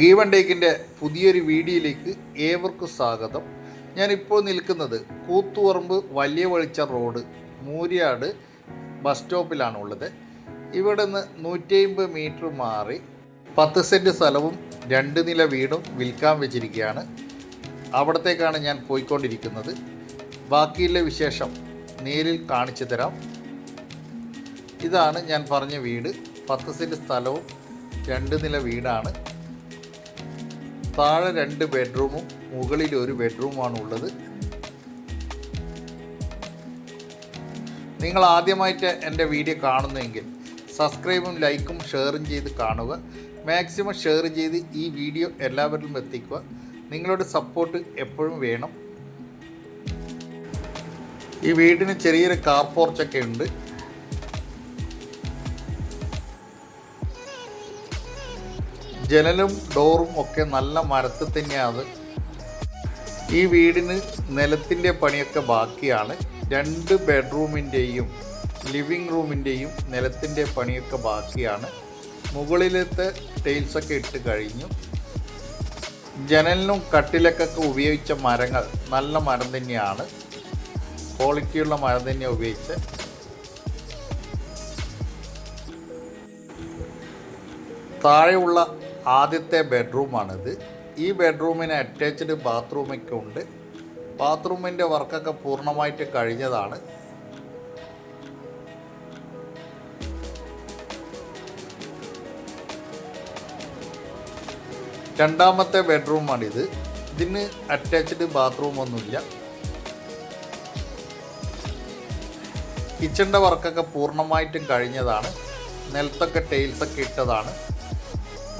Given ടേക്കിന്റെ പുതിയൊരു വീഡിയോയിലേക്ക് ഏവർക്കും സ്വാഗതം. ഞാനിപ്പോൾ നിൽക്കുന്നത് കൂത്തുപറമ്പ് വലിയ വെളിച്ച റോഡ് മൂര്യാട് ബസ് സ്റ്റോപ്പിലാണ് ഉള്ളത് ഇവിടെ നിന്ന് നൂറ്റി അമ്പത് മീറ്റർ മാറി പത്ത് സെന്റ് സ്ഥലവും രണ്ട് നില വീടും വിൽക്കാൻ വെച്ചിരിക്കുകയാണ്. അവിടത്തേക്കാണ് ഞാൻ പോയിക്കൊണ്ടിരിക്കുന്നത്. ബാക്കിയുള്ള വിശേഷം നേരിൽ കാണിച്ചു തരാം. ഇതാണ് ഞാൻ പറഞ്ഞ വീട്. പത്ത് സെന്റ് സ്ഥലവും രണ്ട് നില വീടാണ്. താഴെ രണ്ട് ബെഡ്റൂമും മുകളിൽ ഒരു ബെഡ്റൂമാണ് ഉള്ളത്. നിങ്ങൾ ആദ്യമായിട്ട് എന്റെ വീഡിയോ കാണുന്നെങ്കിൽ സബ്സ്ക്രൈബും ലൈക്കും ഷെയറും ചെയ്ത് കാണുക. മാക്സിമം ഷെയർ ചെയ്ത് ഈ വീഡിയോ എല്ലാവരിലും എത്തിക്കുക. നിങ്ങളുടെ സപ്പോർട്ട് എപ്പോഴും വേണം. ഈ വീടിന് ചെറിയൊരു കാർ പോർച്ചൊക്കെ ഉണ്ട്. ജനലും ഡോറും ഒക്കെ നല്ല മരത്തിൽ തന്നെയാണ്. ഈ വീടിന് നിലത്തിന്റെ പണിയൊക്കെ ബാക്കിയാണ്. രണ്ട് ബെഡ്റൂമിന്റെയും ലിവിങ് റൂമിന്റെയും നിലത്തിന്റെ പണിയൊക്കെ ബാക്കിയാണ്. മുകളിലത്തെ ടൈൽസൊക്കെ ഇട്ട് കഴിഞ്ഞു. ജനലിനും കട്ടിലൊക്കെ ഉപയോഗിച്ച മരങ്ങൾ നല്ല മരം തന്നെയാണ്. ക്വാളിറ്റിയുള്ള മരം തന്നെ ഉപയോഗിച്ച്. താഴെയുള്ള ആദ്യത്തെ ബെഡ്റൂമാണിത്. ഈ ബെഡ്റൂമിന് അറ്റാച്ച്ഡ് ബാത്റൂമൊക്കെ ഉണ്ട്. ബാത്റൂമിന്റെ വർക്കൊക്കെ പൂർണമായിട്ട് കഴിഞ്ഞതാണ്. രണ്ടാമത്തെ ബെഡ്റൂമാണിത്. ഇതിന് അറ്റാച്ച്ഡ് ബാത്റൂം ഒന്നുമില്ല കിച്ചണിന്റെ വർക്കൊക്കെ പൂർണമായിട്ടും കഴിഞ്ഞതാണ്. നിലത്തൊക്കെ ടൈൽസൊക്കെ ഇട്ടതാണ്.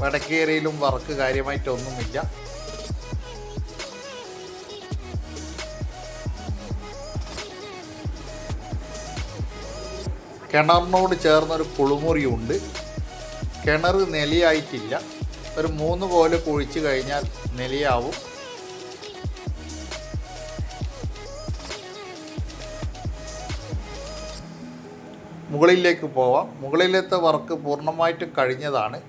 വടക്കേരിയിലും വർക്ക് കാര്യമായിട്ടൊന്നുമില്ല. കിണറിനോട് ചേർന്നൊരു കുളിമുറിയുണ്ട് കിണർ നിലയായിട്ടില്ല. ഒരു മൂന്ന് പോലെ കുഴിച്ചു കഴിഞ്ഞാൽ നിലയാവും. മുകളിലേക്ക് പോവാം. മുകളിലത്തെ വർക്ക് പൂർണമായിട്ടും കഴിഞ്ഞതാണ്.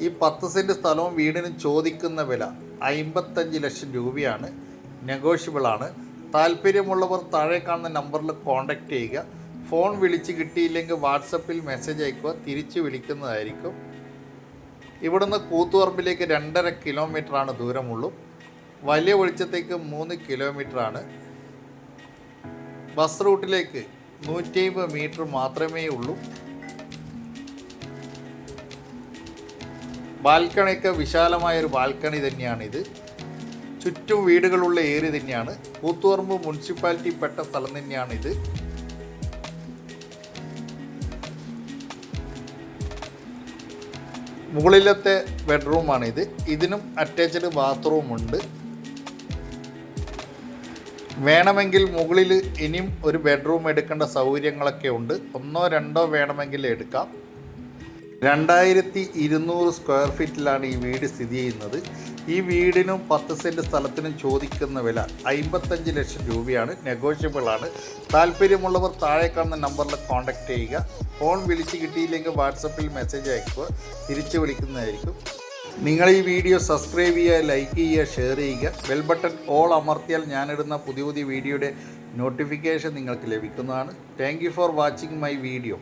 ഈ പത്ത് സെന്റ് സ്ഥലവും വീടിനും ചോദിക്കുന്ന വില അമ്പത്തഞ്ച് ലക്ഷം രൂപയാണ്. നെഗോഷ്യബിളാണ് താല്പര്യമുള്ളവർ താഴെ കാണുന്ന നമ്പറിൽ കോൺടാക്റ്റ് ചെയ്യുക. ഫോൺ വിളിച്ച് കിട്ടിയില്ലെങ്കിൽ വാട്സപ്പിൽ മെസ്സേജ് അയക്കുക. തിരിച്ച് വിളിക്കുന്നതായിരിക്കും. ഇവിടുന്ന് കൂത്തുപറമ്പിലേക്ക് രണ്ടര കിലോമീറ്ററാണ് ദൂരമുള്ളൂ. വലിയ വെളിച്ചത്തേക്ക് മൂന്ന് കിലോമീറ്ററാണ് ബസ് റൂട്ടിലേക്ക് നൂറ്റി അമ്പത് മീറ്റർ മാത്രമേ ഉള്ളൂ. ബാൽക്കണിയൊക്കെ വിശാലമായ ഒരു ബാൽക്കണി തന്നെയാണ് ഇത് ചുറ്റും വീടുകളുള്ള ഏരിയ തന്നെയാണ്. കൂത്തുപറമ്പ് മുനിസിപ്പാലിറ്റി പെട്ട സ്ഥലം തന്നെയാണിത്. മുകളിലത്തെ ഇത് ഇതിനും അറ്റാച്ച്ഡ് ബാത്റൂം ഉണ്ട് വേണമെങ്കിൽ മുകളിൽ ഇനിയും ഒരു ബെഡ്റൂം എടുക്കേണ്ട സൗകര്യങ്ങളൊക്കെ ഉണ്ട്. ഒന്നോ രണ്ടോ വേണമെങ്കിൽ എടുക്കാം. രണ്ടായിരത്തി ഇരുന്നൂറ് സ്ക്വയർ ഫീറ്റിലാണ് ഈ വീട് സ്ഥിതി ചെയ്യുന്നത്. ഈ വീടിനും പത്ത് സെന്റ് സ്ഥലത്തിനും ചോദിക്കുന്ന വില അമ്പത്തഞ്ച് ലക്ഷം രൂപയാണ്. നെഗോഷ്യബിളാണ് താല്പര്യമുള്ളവർ താഴെ കാണുന്ന നമ്പറിൽ കോൺടാക്റ്റ് ചെയ്യുക. ഫോൺ വിളിച്ച് കിട്ടിയില്ലെങ്കിൽ വാട്സപ്പിൽ മെസ്സേജ് അയക്കുക. തിരിച്ചു വിളിക്കുന്നതായിരിക്കും. നിങ്ങൾ ഈ വീഡിയോ സബ്സ്ക്രൈബ് ചെയ്യുക ലൈക്ക് ചെയ്യുക ഷെയർ ചെയ്യുക. ബെൽ ബട്ടൺ ഓൾ അമർത്തിയാൽ ഞാനിടുന്ന പുതിയ പുതിയ വീഡിയോയുടെ നോട്ടിഫിക്കേഷൻ നിങ്ങൾക്ക് ലഭിക്കുന്നതാണ്. Thank for watching my video